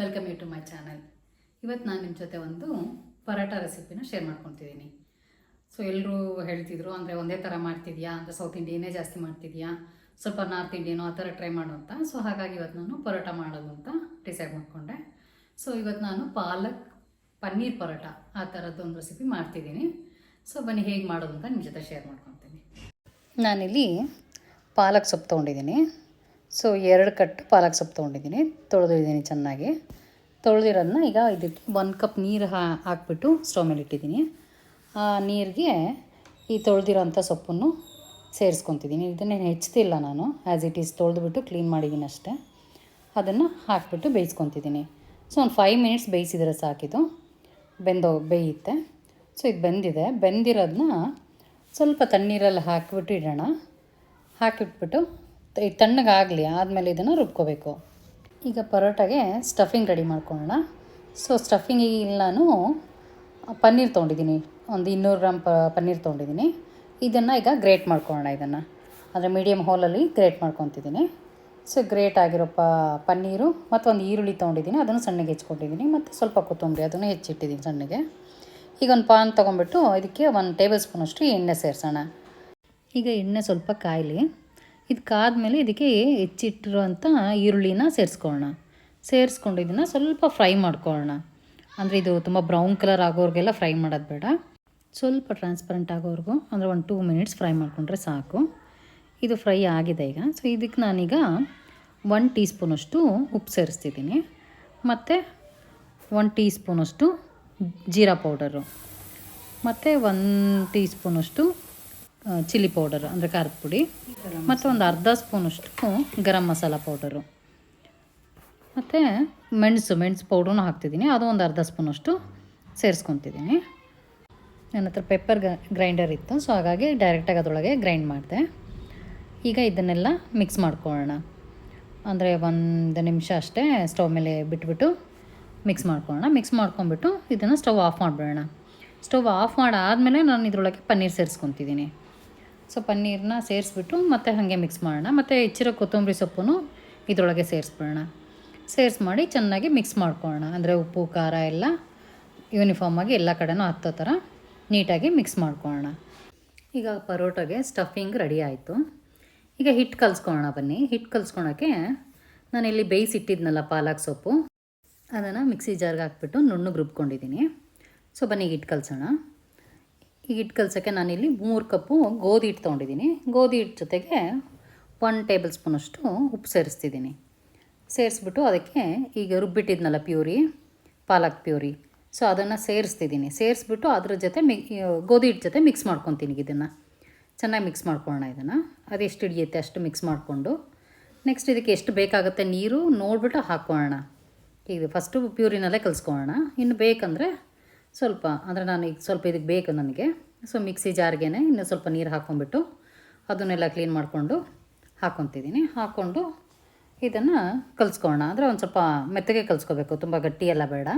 Welcome you to my channel ಇವತ್ತು ನಾನು ನಿಮ್ಮ ಜೊತೆ ಒಂದು ಪರೋಟ ರೆಸಿಪಿನ ಶೇರ್ ಮಾಡ್ಕೊತಿದ್ದೀನಿ ಸೊ ಎಲ್ಲರೂ ಹೇಳ್ತಿದ್ರು, ಅಂದರೆ ಒಂದೇ ಥರ ಮಾಡ್ತಿದ್ಯಾ? ಅಂದರೆ ಸೌತ್ ಇಂಡಿಯನ್ನೇ ಜಾಸ್ತಿ ಮಾಡ್ತಿದ್ಯಾ? ಸ್ವಲ್ಪ ನಾರ್ತ್ ಇಂಡಿಯನೋ ಆ ಥರ ಟ್ರೈ ಮಾಡು ಅಂತ ಸೊ ಹಾಗಾಗಿ ಇವತ್ತು ನಾನು ಪರೋಟ ಮಾಡೋದು ಅಂತ ಡಿಸೈಡ್ ಮಾಡಿಕೊಂಡೆ. ಸೊ ಇವತ್ತು ನಾನು ಪಾಲಕ್ ಪನ್ನೀರ್ ಪರೋಟ ಆ ಥರದ್ದೊಂದು ರೆಸಿಪಿ ಮಾಡ್ತಿದ್ದೀನಿ ಸೊ ಬನ್ನಿ ಹೇಗೆ ಮಾಡೋದು ಅಂತ ನಿಮ್ಮ ಜೊತೆ ಶೇರ್ ಮಾಡ್ಕೊತೀನಿ. ನಾನಿಲ್ಲಿ ಪಾಲಕ್ ಸೊಪ್ಪು ತೊಗೊಂಡಿದ್ದೀನಿ. ಸೊ ಎರಡು ಕಟ್ಟು ಪಾಲಕ್ ಸೊಪ್ಪು ತೊಗೊಂಡಿದ್ದೀನಿ. ತೊಳೆದಿದ್ದೀನಿ ಚೆನ್ನಾಗಿ. ತೊಳೆದಿರೋದನ್ನ ಈಗ ಇದಕ್ಕೆ ಒಂದು ಕಪ್ ನೀರು ಹಾ ಹಾಕ್ಬಿಟ್ಟು ಸ್ಟವ್ ಮೇಲೆ ಇಟ್ಟಿದ್ದೀನಿ. ಆ ನೀರಿಗೆ ಈ ತೊಳೆದಿರೋಂಥ ಸೊಪ್ಪನ್ನು ಸೇರಿಸ್ಕೊತಿದ್ದೀನಿ. ಇದನ್ನೇನು ಹೆಚ್ಚುತ್ತಿಲ್ಲ ನಾನು. ಆ್ಯಸ್ ಇಟ್ ಈಸ್ ತೊಳೆದುಬಿಟ್ಟು ಕ್ಲೀನ್ ಮಾಡಿದ್ದೀನಿ ಅಷ್ಟೇ. ಅದನ್ನು ಹಾಕ್ಬಿಟ್ಟು ಬೇಯಿಸ್ಕೊತಿದ್ದೀನಿ. ಸೊ ಒಂದು ಫೈವ್ ಮಿನಿಟ್ಸ್ ಬೇಯಿಸಿದ್ರೆ ಸಾಕಿದು ಬೆಂದೋ ಬೇಯುತ್ತೆ. ಸೊ ಇದು ಬೆಂದಿದೆ. ಬೆಂದಿರೋದನ್ನ ಸ್ವಲ್ಪ ತಣ್ಣೀರಲ್ಲಿ ಹಾಕಿಬಿಟ್ಟು ಇಡೋಣ. ಹಾಕಿಟ್ಬಿಟ್ಟು ತಣ್ಣಗಾಗಲಿ ಆದಮೇಲೆ ಇದನ್ನು ರುಬ್ಕೋಬೇಕು. ಈಗ ಪರೋಟಾಗೆ ಸ್ಟಫಿಂಗ್ ರೆಡಿ ಮಾಡ್ಕೊಳ್ಳೋಣ. ಸೊ ಸ್ಟಫಿಂಗಿಗೆ ನಾನು ಪನ್ನೀರ್ ತೊಗೊಂಡಿದ್ದೀನಿ. ಒಂದು ಇನ್ನೂರು ಗ್ರಾಮ್ ಪ ಪನ್ನೀರ್ ತೊಗೊಂಡಿದ್ದೀನಿ. ಇದನ್ನು ಈಗ ಗ್ರೇಟ್ ಮಾಡ್ಕೊಳ್ಳೋಣ ಇದನ್ನು. ಅಂದರೆ ಮೀಡಿಯಮ್ ಹೋಲಲ್ಲಿ ಗ್ರೇಟ್ ಮಾಡ್ಕೊತಿದ್ದೀನಿ. ಸೊ ಗ್ರೇಟ್ ಆಗಿರೋ ಪ ಪನ್ನೀರು ಮತ್ತು ಒಂದು ಈರುಳ್ಳಿ ತೊಗೊಂಡಿದ್ದೀನಿ. ಅದನ್ನು ಸಣ್ಣಗೆ ಹೆಚ್ಕೊಂಡಿದ್ದೀನಿ. ಮತ್ತು ಸ್ವಲ್ಪ ಕೊತ್ತಂಬರಿ ಅದನ್ನು ಹೆಚ್ಚಿಟ್ಟಿದ್ದೀನಿ ಸಣ್ಣಗೆ. ಈಗ ಒಂದು ಪಾನ್ ತೊಗೊಂಬಿಟ್ಟು ಇದಕ್ಕೆ ಒಂದು ಟೇಬಲ್ ಸ್ಪೂನಷ್ಟು ಎಣ್ಣೆ ಸೇರಿಸೋಣ. ಈಗ ಎಣ್ಣೆ ಸ್ವಲ್ಪ ಕಾಯಲಿ. ಇದು ಕಾದ್ಮೇಲೆ ಇದಕ್ಕೆ ಹೆಚ್ಚಿಟ್ಟಿರುವಂಥ ಈರುಳ್ಳಿನ ಸೇರಿಸ್ಕೊಳ್ಳೋಣ ಸೇರಿಸ್ಕೊಂಡು ಇದನ್ನು ಸ್ವಲ್ಪ ಫ್ರೈ ಮಾಡ್ಕೊಳ್ಳೋಣ ಅಂದರೆ ಇದು ತುಂಬ ಬ್ರೌನ್ ಕಲರ್ ಆಗೋರಿಗೆಲ್ಲ ಫ್ರೈ ಮಾಡೋದು ಬೇಡ. ಸ್ವಲ್ಪ ಟ್ರಾನ್ಸ್ಪರೆಂಟ್ ಆಗೋವರೆಗೂ ಅಂದರೆ ಒಂದು ಟೂ ಮಿನಿಟ್ಸ್ ಫ್ರೈ ಮಾಡಿಕೊಂಡ್ರೆ ಸಾಕು. ಇದು ಫ್ರೈ ಆಗಿದೆ ಈಗ. ಸೊ ಇದಕ್ಕೆ ನಾನೀಗ ಒನ್ ಟೀ ಸ್ಪೂನಷ್ಟು ಉಪ್ಪು ಸೇರಿಸ್ತಿದ್ದೀನಿ. ಮತ್ತು ಒನ್ ಟೀ ಸ್ಪೂನಷ್ಟು ಜೀರಾ ಪೌಡರು. ಮತ್ತು ಒನ್ ಟೀ ಸ್ಪೂನಷ್ಟು ಚಿಲ್ಲಿ ಪೌಡರ್, ಅಂದರೆ ಖಾರದ ಪುಡಿ. ಮತ್ತು ಒಂದು ಅರ್ಧ ಸ್ಪೂನಷ್ಟು ಗರಂ ಮಸಾಲ ಪೌಡರು. ಮತ್ತು ಮೆಣಸು ಮೆಣಸು ಪೌಡ್ರೂ ಹಾಕ್ತಿದ್ದೀನಿ. ಅದು ಒಂದು ಅರ್ಧ ಸ್ಪೂನಷ್ಟು ಸೇರಿಸ್ಕೊತಿದ್ದೀನಿ. ನನ್ನ ಹತ್ರ ಪೆಪ್ಪರ್ ಗ್ರೈಂಡರ್ ಇತ್ತು, ಸೊ ಹಾಗಾಗಿ ಡೈರೆಕ್ಟಾಗಿ ಅದರೊಳಗೆ ಗ್ರೈಂಡ್ ಮಾಡಿದೆ. ಈಗ ಇದನ್ನೆಲ್ಲ ಮಿಕ್ಸ್ ಮಾಡ್ಕೊಳ್ಳೋಣ. ಅಂದರೆ ಒಂದು ನಿಮಿಷ ಅಷ್ಟೇ ಸ್ಟವ್ ಮೇಲೆ ಬಿಟ್ಬಿಟ್ಟು ಮಿಕ್ಸ್ ಮಾಡ್ಕೊಳ್ಳೋಣ. ಮಿಕ್ಸ್ ಮಾಡ್ಕೊಂಬಿಟ್ಟು ಇದನ್ನು ಸ್ಟವ್ ಆಫ್ ಮಾಡಿಬಿಡೋಣ. ಸ್ಟವ್ ಆಫ್ ಮಾಡಾದಮೇಲೆ ನಾನು ಇದರೊಳಗೆ ಪನ್ನೀರ್ ಸೇರಿಸ್ಕೊತಿದ್ದೀನಿ. ಸೊ ಪನ್ನೀರನ್ನ ಸೇರಿಸ್ಬಿಟ್ಟು ಮತ್ತೆ ಹಾಗೆ ಮಿಕ್ಸ್ ಮಾಡೋಣ. ಮತ್ತು ಹೆಚ್ಚಿರೋ ಕೊತ್ತಂಬರಿ ಸೊಪ್ಪು ಇದರೊಳಗೆ ಸೇರಿಸ್ಬಿಡೋಣ. ಸೇರಿಸಿ ಮಾಡಿ ಚೆನ್ನಾಗಿ ಮಿಕ್ಸ್ ಮಾಡ್ಕೊಳ್ಳೋಣ. ಅಂದರೆ ಉಪ್ಪು, ಖಾರ ಎಲ್ಲ ಯೂನಿಫಾರ್ಮಾಗಿ ಎಲ್ಲ ಕಡೆನೂ ಹತ್ತೋ ಥರ ನೀಟಾಗಿ ಮಿಕ್ಸ್ ಮಾಡ್ಕೊಳ್ಳೋಣ. ಈಗ ಪರೋಟಾಗೆ ಸ್ಟಫಿಂಗ್ ರೆಡಿ ಆಯಿತು. ಈಗ ಹಿಟ್ಟು ಕಲಿಸ್ಕೊಳ್ಳೋಣ ಬನ್ನಿ. ಹಿಟ್ಟು ಕಲಿಸ್ಕೊಳಕ್ಕೆ ನಾನಿಲ್ಲಿ ಬೇಯಿಸಿಟ್ಟಿದ್ನಲ್ಲ ಪಾಲಕ್ ಸೊಪ್ಪು. ಅದನ್ನು ಮಿಕ್ಸಿ ಜಾರ್ಗೆ ಹಾಕ್ಬಿಟ್ಟು ನುಣ್ಣಗೆ ರುಬ್ಕೊಂಡಿದ್ದೀನಿ. ಸೊ ಬನ್ನಿ ಹಿಟ್ಟು ಕಲಸೋಣ. ಈಗ ಹಿಟ್ಟು ಕಲಸೋಕ್ಕೆ ನಾನಿಲ್ಲಿ ಮೂರು ಕಪ್ಪು ಗೋಧಿ ಹಿಟ್ಟು ತೊಗೊಂಡಿದ್ದೀನಿ. ಗೋಧಿ ಹಿಟ್ಟು ಜೊತೆಗೆ ಒನ್ ಟೇಬಲ್ ಸ್ಪೂನಷ್ಟು ಉಪ್ಪು ಸೇರಿಸ್ತಿದ್ದೀನಿ. ಸೇರಿಸ್ಬಿಟ್ಟು ಅದಕ್ಕೆ ಈಗ ರುಬ್ಬಿಟ್ಟಿದ್ನಲ್ಲ ಪ್ಯೂರಿ, ಪಾಲಕ್ ಪ್ಯೂರಿ. ಸೊ ಅದನ್ನು ಸೇರಿಸ್ತಿದ್ದೀನಿ. ಸೇರಿಸ್ಬಿಟ್ಟು ಅದ್ರ ಜೊತೆ ಮಿ ಗೋಧಿ ಹಿಟ್ಟು ಜೊತೆ ಮಿಕ್ಸ್ ಮಾಡ್ಕೊತೀನಿ ಇದನ್ನು. ಚೆನ್ನಾಗಿ ಮಿಕ್ಸ್ ಮಾಡ್ಕೊಳ್ಳೋಣ ಇದನ್ನು. ಅದು ಎಷ್ಟು ಹಿಡಿಯುತ್ತೆ ಅಷ್ಟು ಮಿಕ್ಸ್ ಮಾಡಿಕೊಂಡು. ನೆಕ್ಸ್ಟ್ ಇದಕ್ಕೆ ಎಷ್ಟು ಬೇಕಾಗುತ್ತೆ ನೀರು ನೋಡಿಬಿಟ್ಟು ಹಾಕ್ಕೊಳ್ಳೋಣ ಈಗ ಫಸ್ಟು ಪ್ಯೂರಿನಲ್ಲೇ ಕಲಿಸ್ಕೊಳ್ಳೋಣ. ಇನ್ನು ಬೇಕಂದರೆ ಸ್ವಲ್ಪ ಅಂದರೆ ನಾನು ಈಗ ಸ್ವಲ್ಪ ಇದಕ್ಕೆ ಬೇಕು ನನಗೆ. ಸೊ ಮಿಕ್ಸಿ ಜಾರ್ಗೆ ಇನ್ನು ಸ್ವಲ್ಪ ನೀರು ಹಾಕ್ಕೊಂಬಿಟ್ಟು ಅದನ್ನೆಲ್ಲ ಕ್ಲೀನ್ ಮಾಡಿಕೊಂಡು ಹಾಕ್ಕೊತಿದ್ದೀನಿ. ಹಾಕ್ಕೊಂಡು ಇದನ್ನು ಕಲಿಸ್ಕೊಳ್ಳೋಣ. ಅಂದರೆ ಒಂದು ಸ್ವಲ್ಪ ಮೆತ್ತಗೆ ಕಲಿಸ್ಕೋಬೇಕು. ತುಂಬ ಗಟ್ಟಿ ಎಲ್ಲ ಬೇಡ.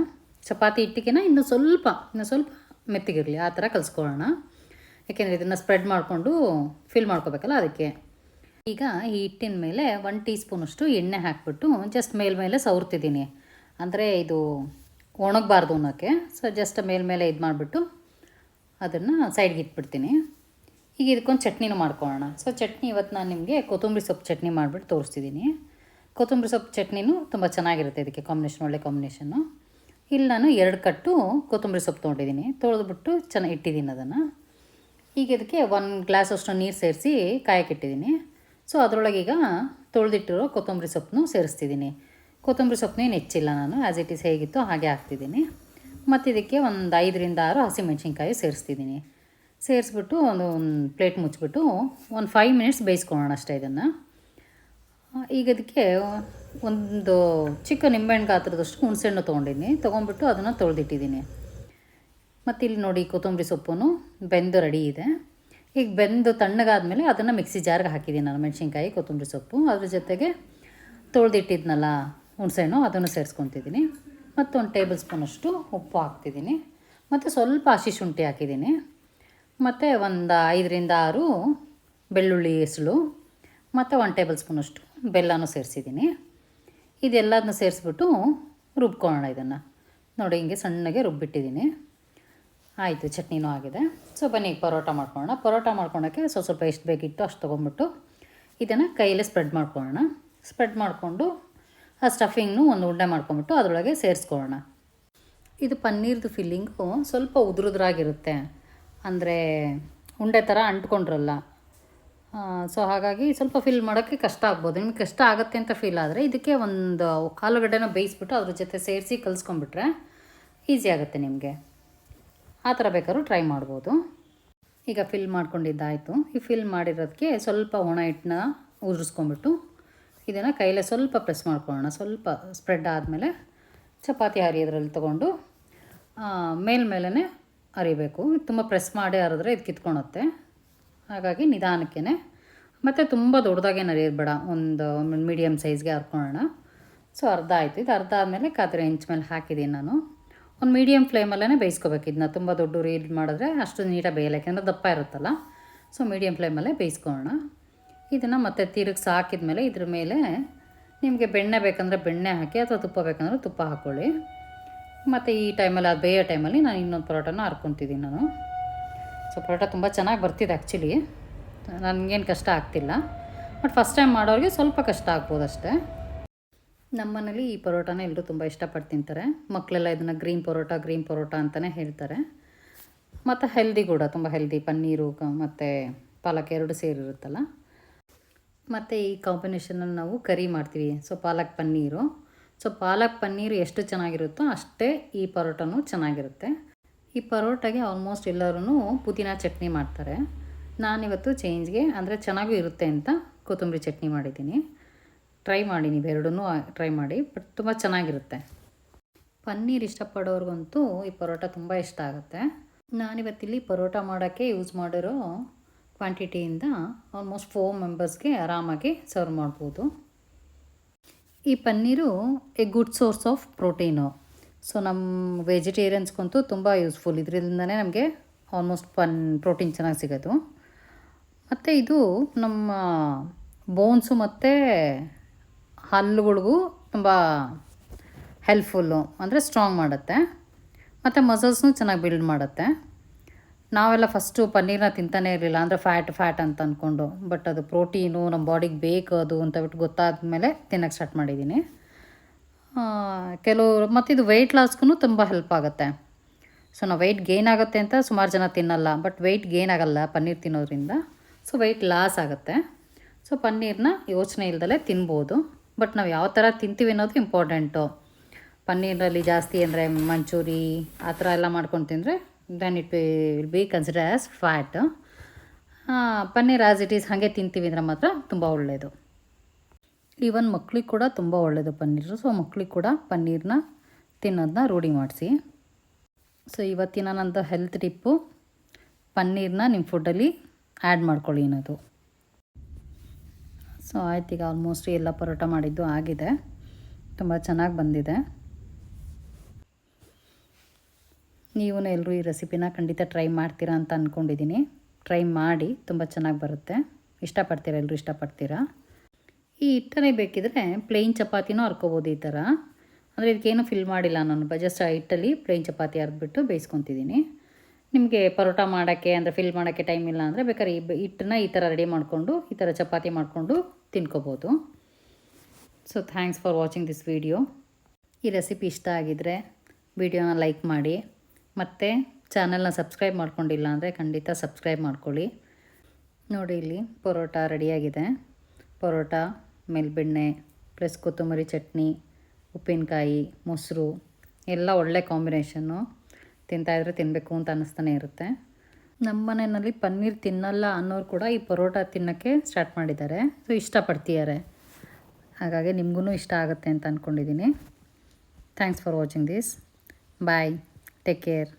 ಚಪಾತಿ ಹಿಟ್ಟಿಗೆನ ಇನ್ನೂ ಸ್ವಲ್ಪ ಇನ್ನೂ ಸ್ವಲ್ಪ ಮೆತ್ತಗಿರಲಿ, ಆ ಥರ ಕಲಿಸ್ಕೊಳ್ಳೋಣ. ಯಾಕೆಂದರೆ ಇದನ್ನು ಸ್ಪ್ರೆಡ್ ಮಾಡಿಕೊಂಡು ಫಿಲ್ ಮಾಡ್ಕೋಬೇಕಲ್ಲ ಅದಕ್ಕೆ. ಈಗ ಈ ಹಿಟ್ಟಿನ ಮೇಲೆ ಒನ್ ಟೀ ಸ್ಪೂನಷ್ಟು ಎಣ್ಣೆ ಹಾಕ್ಬಿಟ್ಟು ಜಸ್ಟ್ ಮೇಲ್ಮೇಲೆ ಸವರ್ತಿದ್ದೀನಿ. ಅಂದರೆ ಇದು ಒಣಗಬಾರ್ದು ಅನ್ನೋಕ್ಕೆ. ಸೊ ಜಸ್ಟ್ ಮೇಲ್ಮೇಲೆ ಇದು ಮಾಡಿಬಿಟ್ಟು ಅದನ್ನು ಸೈಡ್ಗೆ ಇಟ್ಬಿಡ್ತೀನಿ. ಈಗ ಇದಕ್ಕೊಂದು ಚಟ್ನಿನೂ ಮಾಡ್ಕೊಳ್ಳೋಣ. ಸೊ ಚಟ್ನಿ ಇವತ್ತು ನಾನು ನಿಮಗೆ ಕೊತ್ತಂಬರಿ ಸೊಪ್ಪು ಚಟ್ನಿ ಮಾಡಿಬಿಟ್ಟು ತೋರಿಸ್ತಿದ್ದೀನಿ ಕೊತ್ತಂಬರಿ ಸೊಪ್ಪು ಚಟ್ನಿನೂ ತುಂಬ ಚೆನ್ನಾಗಿರುತ್ತೆ ಇದಕ್ಕೆ ಕಾಂಬಿನೇಷನ್, ಒಳ್ಳೆ ಕಾಂಬಿನೇಷನ್ನು. ಇಲ್ಲಿ ನಾನು ಎರಡು ಕಟ್ಟು ಕೊತ್ತಂಬರಿ ಸೊಪ್ಪು ತೊಗೊಂಡಿದ್ದೀನಿ ತೊಳೆದ್ಬಿಟ್ಟು ಚೆನ್ನಾಗಿ ಇಟ್ಟಿದ್ದೀನಿ ಅದನ್ನು. ಈಗ ಇದಕ್ಕೆ ಒಂದು ಗ್ಲಾಸ್ ಅಷ್ಟು ನೀರು ಸೇರಿಸಿ ಕಾಯಕ್ಕಿಟ್ಟಿದ್ದೀನಿ ಸೊ ಅದರೊಳಗೀಗ ತೊಳೆದಿಟ್ಟಿರೋ ಕೊತ್ತಂಬರಿ ಸೊಪ್ಪನ್ನು ಸೇರಿಸ್ತಿದ್ದೀನಿ ಕೊತ್ತಂಬರಿ ಸೊಪ್ಪನ್ನೇನು ಹೆಚ್ಚಿಲ್ಲ ನಾನು ಆ್ಯಸ್ ಇಟ್ ಈಸ್ ಹೇಗಿತ್ತು ಹಾಗೆ ಹಾಕ್ತಿದ್ದೀನಿ. ಮತ್ತು ಇದಕ್ಕೆ ಒಂದು ಐದರಿಂದ ಆರು ಹಸಿಮೆಣ್ಸಿನ್ಕಾಯಿ ಸೇರಿಸ್ತಿದ್ದೀನಿ. ಸೇರಿಸ್ಬಿಟ್ಟು ಒಂದು ಒಂದು ಪ್ಲೇಟ್ ಮುಚ್ಚಿಬಿಟ್ಟು ಒಂದು ಫೈವ್ ಮಿನಿಟ್ಸ್ ಬೇಯಿಸ್ಕೊಳ್ಳೋಣ ಅಷ್ಟೇ ಇದನ್ನು. ಈಗ ಅದಕ್ಕೆ ಒಂದು ಚಿಕ್ಕ ನಿಂಬೆಹಣ್ಣು ಗಾತ್ರದಷ್ಟು ಹುಣಸೆಹಣ್ಣು ತೊಗೊಂಡಿದ್ದೀನಿ. ತೊಗೊಂಡ್ಬಿಟ್ಟು ಅದನ್ನು ತೊಳೆದಿಟ್ಟಿದ್ದೀನಿ. ಮತ್ತು ಇಲ್ಲಿ ನೋಡಿ ಕೊತ್ತಂಬರಿ ಸೊಪ್ಪು ಬೆಂದು ರೆಡಿ ಇದೆ. ಈಗ ಬೆಂದು ತಣ್ಣಗಾದ್ಮೇಲೆ ಅದನ್ನು ಮಿಕ್ಸಿ ಜಾರ್ಗೆ ಹಾಕಿದ್ದೀನಿ ನಾನು ಮೆಣಸಿನ್ಕಾಯಿ, ಕೊತ್ತಂಬರಿ ಸೊಪ್ಪು. ಅದ್ರ ಜೊತೆಗೆ ತೊಳೆದಿಟ್ಟಿದ್ನಲ್ಲ ಹುಣಸೆಹಣ್ಣು, ಅದನ್ನು ಸೇರಿಸ್ಕೊತಿದ್ದೀನಿ. ಮತ್ತೊಂದು ಟೇಬಲ್ ಸ್ಪೂನಷ್ಟು ಉಪ್ಪು ಹಾಕ್ತಿದ್ದೀನಿ. ಮತ್ತು ಸ್ವಲ್ಪ ಹಸಿ ಶುಂಠಿ ಹಾಕಿದ್ದೀನಿ. ಮತ್ತು ಒಂದು ಐದರಿಂದ ಆರು ಬೆಳ್ಳುಳ್ಳಿ ಹೆಸಳು. ಮತ್ತು ಒಂದು ಟೇಬಲ್ ಸ್ಪೂನಷ್ಟು ಬೆಲ್ಲನೂ ಸೇರಿಸಿದ್ದೀನಿ. ಇದೆಲ್ಲದನ್ನು ಸೇರಿಸ್ಬಿಟ್ಟು ರುಬ್ಕೊಳ್ಳೋಣ ಇದನ್ನು. ನೋಡಿ, ಹಿಂಗೆ ಸಣ್ಣಗೆ ರುಬ್ಬಿಟ್ಟಿದ್ದೀನಿ. ಆಯಿತು, ಚಟ್ನಿನೂ ಆಗಿದೆ. ಸೊ, ಬನ್ನಿ, ಪರೋಟ ಮಾಡ್ಕೊಳ್ಳೋಣ. ಪರೋಟ ಮಾಡ್ಕೊಳಕ್ಕೆ ಸ್ವಲ್ಪ ಸ್ವಲ್ಪ ಎಷ್ಟು ಬೇಕಿತ್ತು ಅಷ್ಟು ತೊಗೊಂಬಿಟ್ಟು ಇದನ್ನು ಕೈಯಲ್ಲೇ ಸ್ಪ್ರೆಡ್ ಮಾಡ್ಕೊಳ್ಳೋಣ. ಸ್ಪ್ರೆಡ್ ಮಾಡಿಕೊಂಡು ಆ ಸ್ಟಫಿಂಗ್ನು ಒಂದು ಉಂಡೆ ಮಾಡ್ಕೊಂಬಿಟ್ಟು ಅದರೊಳಗೆ ಸೇರಿಸ್ಕೊಳ್ಳೋಣ. ಇದು ಪನ್ನೀರ್ದು ಫಿಲ್ಲಿಂಗು ಸ್ವಲ್ಪ ಉದುರುದ್ರಾಗಿರುತ್ತೆ. ಅಂದರೆ ಉಂಡೆ ಥರ ಅಂಟ್ಕೊಂಡ್ರಲ್ಲ. ಸೊ ಹಾಗಾಗಿ ಸ್ವಲ್ಪ ಫಿಲ್ ಮಾಡೋಕ್ಕೆ ಕಷ್ಟ ಆಗ್ಬೋದು. ನಿಮ್ಗೆ ಕಷ್ಟ ಆಗುತ್ತೆ ಅಂತ ಫೀಲ್ ಆದರೆ ಇದಕ್ಕೆ ಒಂದು ಆಲೂಗಡ್ಡೆನ ಬೇಯಿಸ್ಬಿಟ್ಟು ಅದ್ರ ಜೊತೆ ಸೇರಿಸಿ ಕಲಿಸ್ಕೊಂಬಿಟ್ರೆ ಈಸಿ ಆಗುತ್ತೆ ನಿಮಗೆ. ಆ ಥರ ಬೇಕಾದ್ರೂ ಟ್ರೈ ಮಾಡ್ಬೋದು. ಈಗ ಫಿಲ್ ಮಾಡ್ಕೊಂಡಿದ್ದಾಯಿತು. ಈ ಫಿಲ್ ಮಾಡಿರೋದಕ್ಕೆ ಸ್ವಲ್ಪ ಒಣ ಹಿಟ್ಟನ್ನ ಉದುರಿಸ್ಕೊಂಬಿಟ್ಟು ಇದನ್ನು ಕೈಲೇ ಸ್ವಲ್ಪ ಪ್ರೆಸ್ ಮಾಡ್ಕೊಳ್ಳೋಣ. ಸ್ವಲ್ಪ ಸ್ಪ್ರೆಡ್ ಆದಮೇಲೆ ಚಪಾತಿ ಹರಿಯೋದ್ರಲ್ಲಿ ತೊಗೊಂಡು ಮೇಲ್ಮೇಲೇ ಹರಿಬೇಕು ತುಂಬ ಪ್ರೆಸ್ ಮಾಡಿ ಹರಿದ್ರೆ ಇದು ಕಿತ್ಕೊಳತ್ತೆ ಹಾಗಾಗಿ ನಿಧಾನಕ್ಕೇ ಮತ್ತು ತುಂಬ ದೊಡ್ಡದಾಗೇನು ಅರಿಯೋದು ಬೇಡ. ಒಂದು ಮೀಡಿಯಮ್ ಸೈಜ್ಗೆ ಹರ್ಕೊಳ್ಳೋಣ. ಸೊ ಅರ್ಧ ಆಯಿತು. ಇದು ಅರ್ಧ ಆದಮೇಲೆ ಕಾತ್ರೆ ಇಂಚ್ ಮೇಲೆ ಹಾಕಿದ್ದೀನಿ ನಾನು. ಒಂದು ಮೀಡಿಯಮ್ ಫ್ಲೇಮಲ್ಲೇ ಬೇಯಿಸ್ಕೋಬೇಕು ಇದನ್ನ ತುಂಬ ದೊಡ್ಡ ರೀಲ್ ಮಾಡಿದ್ರೆ ಅಷ್ಟು ನೀಟಾಗಿ ಬೇಯಲ್ಲ. ಯಾಕೆಂದರೆ ದಪ್ಪ ಇರುತ್ತಲ್ಲ. ಸೊ ಮೀಡಿಯಮ್ ಫ್ಲೇಮಲ್ಲೇ ಬೇಯಿಸ್ಕೊಳ್ಳೋಣ. ಇದನ್ನು ಮತ್ತೆ ತಿರುಗಿಸಿ ಹಾಕಿದ್ಮೇಲೆ ಇದ್ರ ಮೇಲೆ ನಿಮಗೆ ಬೆಣ್ಣೆ ಬೇಕಂದರೆ ಬೆಣ್ಣೆ ಹಾಕಿ ಅಥವಾ ತುಪ್ಪ ಬೇಕಂದರೆ ತುಪ್ಪ ಹಾಕ್ಕೊಳ್ಳಿ ಮತ್ತು ಈ ಟೈಮಲ್ಲಿ ಅದು ಬೇಯೋ ಟೈಮಲ್ಲಿ ನಾನು ಇನ್ನೊಂದು ಪರೋಟನ ಹರ್ಕೊತಿದ್ದೀನಿ ನಾನು. ಸೊ, ಪರೋಟ ತುಂಬ ಚೆನ್ನಾಗಿ ಬರ್ತಿದೆ ಆ್ಯಕ್ಚುಲಿ ನನಗೇನು ಕಷ್ಟ ಆಗ್ತಿಲ್ಲ. ಬಟ್ ಫಸ್ಟ್ ಟೈಮ್ ಮಾಡೋರಿಗೆ ಸ್ವಲ್ಪ ಕಷ್ಟ ಆಗ್ಬೋದು ಅಷ್ಟೇ. ನಮ್ಮನೇಲಿ ಈ ಪರೋಟಾನ ಎಲ್ಲರೂ ತುಂಬ ಇಷ್ಟಪಟ್ಟು ತಿಂತಾರೆ. ಮಕ್ಕಳೆಲ್ಲ ಇದನ್ನು ಗ್ರೀನ್ ಪರೋಟ ಗ್ರೀನ್ ಪರೋಟ ಅಂತಲೇ ಹೇಳ್ತಾರೆ. ಮತ್ತು ಹೆಲ್ದಿ ಕೂಡ, ತುಂಬ ಹೆಲ್ದಿ ಪನ್ನೀರು ಮತ್ತು ಪಾಲಕ್ ಎರಡು ಸೇರಿರುತ್ತಲ್ಲ. ಮತ್ತು ಈ ಕಾಂಬಿನೇಷನಲ್ಲಿ ನಾವು ಕರಿ ಮಾಡ್ತೀವಿ. ಸೊ ಪಾಲಕ್ ಪನ್ನೀರು. ಸೊ ಪಾಲಕ್ ಪನ್ನೀರು ಎಷ್ಟು ಚೆನ್ನಾಗಿರುತ್ತೋ ಅಷ್ಟೇ ಈ ಪರೋಟನೂ ಚೆನ್ನಾಗಿರುತ್ತೆ. ಈ ಪರೋಟಗೆ ಆಲ್ಮೋಸ್ಟ್ ಎಲ್ಲರೂ ಪುದೀನ ಚಟ್ನಿ ಮಾಡ್ತಾರೆ. ನಾನಿವತ್ತು ಚೇಂಜ್ಗೆ ಅಂದರೆ ಚೆನ್ನಾಗೂ ಇರುತ್ತೆ ಅಂತ ಕೊತ್ತಂಬರಿ ಚಟ್ನಿ ಮಾಡಿದ್ದೀನಿ. ಟ್ರೈ ಮಾಡಿ, ನೀವು ಎರಡೂ ಟ್ರೈ ಮಾಡಿ ಬಟ್ ತುಂಬ ಚೆನ್ನಾಗಿರುತ್ತೆ. ಪನ್ನೀರ್ ಇಷ್ಟಪಡೋರ್ಗಂತೂ ಈ ಪರೋಟ ತುಂಬ ಇಷ್ಟ ಆಗುತ್ತೆ. ನಾನಿವತ್ತಿಲ್ಲಿ ಪರೋಟ ಮಾಡೋಕ್ಕೆ ಯೂಸ್ ಮಾಡಿರೋ ಕ್ವಾಂಟಿಟಿಯಿಂದ ಆಲ್ಮೋಸ್ಟ್ ಫೋರ್ ಮೆಂಬರ್ಸ್ಗೆ ಆರಾಮಾಗಿ ಸರ್ವ್ ಮಾಡ್ಬೋದು. ಈ paneer a good source of protein so ನಮ್ಮ ವೆಜಿಟೇರಿಯನ್ಸ್ಗಂತೂ ತುಂಬ ಯೂಸ್ಫುಲ್ ಇದರಿಂದನೇ ನಮಗೆ ಆಲ್ಮೋಸ್ಟ್ ಪನ್ ಪ್ರೋಟೀನ್ ಚೆನ್ನಾಗಿ ಸಿಗೋದು. ಮತ್ತು ಇದು ನಮ್ಮ ಬೋನ್ಸು ಮತ್ತು ಹಲ್ಲುಗಳಿಗೂ ತುಂಬ ಹೆಲ್ಪ್ಫುಲ್ಲು ಅಂದರೆ ಸ್ಟ್ರಾಂಗ್ ಮಾಡುತ್ತೆ. ಮತ್ತು ಮಸಲ್ಸ್ನು ಚೆನ್ನಾಗಿ ಬಿಲ್ಡ್ ಮಾಡುತ್ತೆ. ನಾವೆಲ್ಲ ಫಸ್ಟು ಪನ್ನೀರನ್ನ ತಿಂತಾನೆ ಇರಲಿಲ್ಲ, ಅಂದರೆ ಫ್ಯಾಟ್ ಫ್ಯಾಟ್ ಅಂತ ಅಂದ್ಕೊಂಡು ಬಟ್ ಅದು ಪ್ರೋಟೀನು ನಮ್ಮ ಬಾಡಿಗೆ ಬೇಕು ಅದು ಅಂತ ಬಿಟ್ಟು ಗೊತ್ತಾದ ಮೇಲೆ ತಿನ್ನೋಕ್ಕೆ ಸ್ಟಾರ್ಟ್ ಮಾಡಿದ್ದೀನಿ ಕೆಲವರು, ಮತ್ತು ಇದು ವೆಯ್ಟ್ ಲಾಸ್ಗೂ ತುಂಬ ಹೆಲ್ಪ್ ಆಗುತ್ತೆ. ಸೊ ನಾವು ವೆಯ್ಟ್ ಗೇನ್ ಆಗುತ್ತೆ ಅಂತ ಸುಮಾರು ಜನ ತಿನ್ನಲ್ಲ ಬಟ್ ವೆಯ್ಟ್ ಗೇನ್ ಆಗಲ್ಲ ಪನ್ನೀರ್ ತಿನ್ನೋದ್ರಿಂದ. ಸೊ ವೆಯ್ಟ್ ಲಾಸ್ ಆಗುತ್ತೆ. ಸೊ ಪನ್ನೀರ್ನ ಯೋಚನೆ ಇಲ್ದಲೇ ತಿನ್ಬೋದು. ಬಟ್ ನಾವು ಯಾವ ಥರ ತಿಂತೀವಿ ಅನ್ನೋದು ಇಂಪಾರ್ಟೆಂಟು ಪನ್ನೀರಲ್ಲಿ ಜಾಸ್ತಿ ಅಂದರೆ ಮಂಚೂರಿ, ಆ ಥರ ಎಲ್ಲ ಮಾಡ್ಕೊಂಡು ತಿಂದರೆ then it will be consider as fat paneer as it is ಹಾಗೆ ತಿಂತೀವಿ ಅಂದರೆ ಮಾತ್ರ ತುಂಬ ಒಳ್ಳೆಯದು ಈವನ್ ಮಕ್ಳಿಗೆ ಕೂಡ ತುಂಬ ಒಳ್ಳೆಯದು ಪನ್ನೀರು. ಸೊ ಮಕ್ಳಿಗೆ ಕೂಡ ಪನ್ನೀರನ್ನ ತಿನ್ನೋದನ್ನ ರೂಢಿ ಮಾಡಿಸಿ. ಸೊ ಇವತ್ತಿನ ನಂದು ಹೆಲ್ತ್ ಟಿಪ್ಪು ಪನ್ನೀರನ್ನ ನಿಮ್ಮ ಫುಡ್ಡಲ್ಲಿ ಆ್ಯಡ್ ಮಾಡ್ಕೊಳ್ಳಿ ಅನ್ನೋದು. ಸೊ ಆಯ್ತು ಈಗ ಆಲ್ಮೋಸ್ಟ್ ಎಲ್ಲ ಪರೋಟ ಮಾಡಿದ್ದು ಆಗಿದೆ. ತುಂಬ ಚೆನ್ನಾಗಿ ಬಂದಿದೆ. ನೀವು ಎಲ್ಲರೂ ಈ ರೆಸಿಪಿನ ಖಂಡಿತ ಟ್ರೈ ಮಾಡ್ತೀರಾ ಅಂತ ಅಂದ್ಕೊಂಡಿದ್ದೀನಿ ಟ್ರೈ ಮಾಡಿ, ತುಂಬ ಚೆನ್ನಾಗಿ ಬರುತ್ತೆ. ಇಷ್ಟಪಡ್ತೀರಾ? ಎಲ್ಲರೂ ಇಷ್ಟಪಡ್ತೀರಾ? ಈ ಹಿಟ್ಟನೇ ಬೇಕಿದ್ರೆ ಪ್ಲೇನ್ ಚಪಾತಿನೂ ಹರ್ಕೋಬೋದು ಈ ಥರ. ಅಂದರೆ ಇದಕ್ಕೇನು ಫಿಲ್ ಮಾಡಿಲ್ಲ ನಾನು. ಜಸ್ಟ್ ಆ ಹಿಟ್ಟಲ್ಲಿ ಪ್ಲೇನ್ ಚಪಾತಿ ಹರಿದ್ಬಿಟ್ಟು ಬೇಯಿಸ್ಕೊತಿದ್ದೀನಿ. ನಿಮಗೆ ಪರೋಟ ಮಾಡೋಕ್ಕೆ, ಅಂದರೆ ಫಿಲ್ ಮಾಡೋಕ್ಕೆ ಟೈಮ್ ಇಲ್ಲ ಅಂದರೆ ಬೇಕಾದ್ರೆ ಈ ಹಿಟ್ಟನ್ನ ಈ ಥರ ರೆಡಿ ಮಾಡಿಕೊಂಡು, ಈ ಥರ ಚಪಾತಿ ಮಾಡಿಕೊಂಡು ತಿನ್ಕೋಬೋದು. So thanks for watching this video ಈ ರೆಸಿಪಿ ಇಷ್ಟ ಆಗಿದರೆ ವಿಡಿಯೋನ ಲೈಕ್ ಮಾಡಿ. ಮತ್ತು ಚಾನಲ್ನ ಸಬ್ಸ್ಕ್ರೈಬ್ ಮಾಡ್ಕೊಂಡಿಲ್ಲ ಅಂದರೆ ಖಂಡಿತ ಸಬ್ಸ್ಕ್ರೈಬ್ ಮಾಡ್ಕೊಳ್ಳಿ. ನೋಡಿ ಇಲ್ಲಿ ಪರೋಟ ರೆಡಿಯಾಗಿದೆ. ಪರೋಟ, ಮೇಲ್ಬೆಣ್ಣೆ, ಪ್ಲಸ್ ಕೊತ್ತಂಬರಿ ಚಟ್ನಿ, ಉಪ್ಪಿನಕಾಯಿ, ಮೊಸರು, ಎಲ್ಲ ಒಳ್ಳೆ ಕಾಂಬಿನೇಷನ್ನು ತಿಂತಾಯಿದ್ರೆ ತಿನ್ನಬೇಕು ಅಂತ ಅನ್ನಿಸ್ತಾನೆ ಇರುತ್ತೆ. ನಮ್ಮ ಮನೆಯಲ್ಲಿ ಪನ್ನೀರ್ ತಿನ್ನಲ್ಲ ಅನ್ನೋರು ಕೂಡ ಈ ಪರೋಟ ತಿನ್ನೋಕ್ಕೆ ಸ್ಟಾರ್ಟ್ ಮಾಡಿದ್ದಾರೆ. ಸೊ ಇಷ್ಟಪಡ್ತಿದ್ದಾರೆ. ಹಾಗಾಗಿ ನಿಮಗೂ ಇಷ್ಟ ಆಗುತ್ತೆ ಅಂತ ಅಂದ್ಕೊಂಡಿದ್ದೀನಿ thanks for watching this bye take care